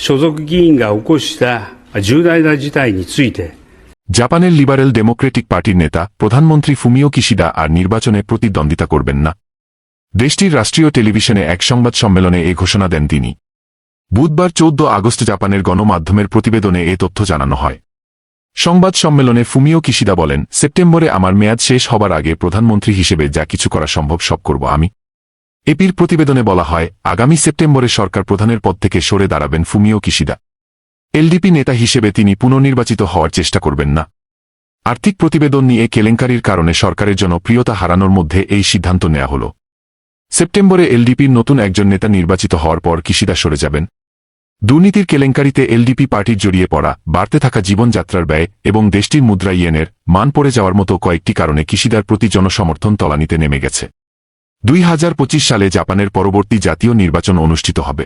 所属議員が起こした重大な事態について、 জাপানের liberal Democratic পার্টির নেতা প্রধানমন্ত্রী ফুমিও কিশিদা আর নির্বাচনে প্রতিদ্বন্দ্বিতা করবেন না দেশটির রাষ্ট্রীয় টেলিভিশনে এক সংবাদ সম্মেলনে এ ঘোষণা দেন তিনি বুধবার চৌদ্দ আগস্ট জাপানের গণমাধ্যমের প্রতিবেদনে এ তথ্য জানানো হয় সংবাদ সম্মেলনে ফুমিও কিশিদা বলেন সেপ্টেম্বরে আমার মেয়াদ শেষ হবার আগে প্রধানমন্ত্রী হিসেবে যা কিছু করা সম্ভব সব করব আমি এপির প্রতিবেদনে বলা হয়, আগামী সেপ্টেম্বরে সরকার প্রধানের পদ থেকে সরে দাঁড়াবেন ফুমিও কিশিদা। এলডিপি নেতা হিসেবে তিনি পুনর্নির্বাচিত হওয়ার চেষ্টা করবেন না। আর্থিক প্রতিবেদন নিয়ে কেলেঙ্কারির কারণে সরকারের জনপ্রিয়তা হারানোর মধ্যে এই সিদ্ধান্ত নেওয়া হল। সেপ্টেম্বরে এলডিপির নতুন একজন নেতা নির্বাচিত হওয়ার পর কিশিদা সরে যাবেন। দুর্নীতির কেলেঙ্কারিতে এলডিপি পার্টির জড়িয়ে পড়া, বাড়তে থাকা জীবনযাত্রার ব্যয় এবং দেশটির মুদ্রা ইয়েনের মান পড়ে যাওয়ার মতো কয়েকটি কারণে কিশিদার প্রতি জনসমর্থন তলানিতে নেমে গেছে। দুই হাজার পঁচিশ সালে জাপানের পরবর্তী জাতীয় নির্বাচন অনুষ্ঠিত হবে।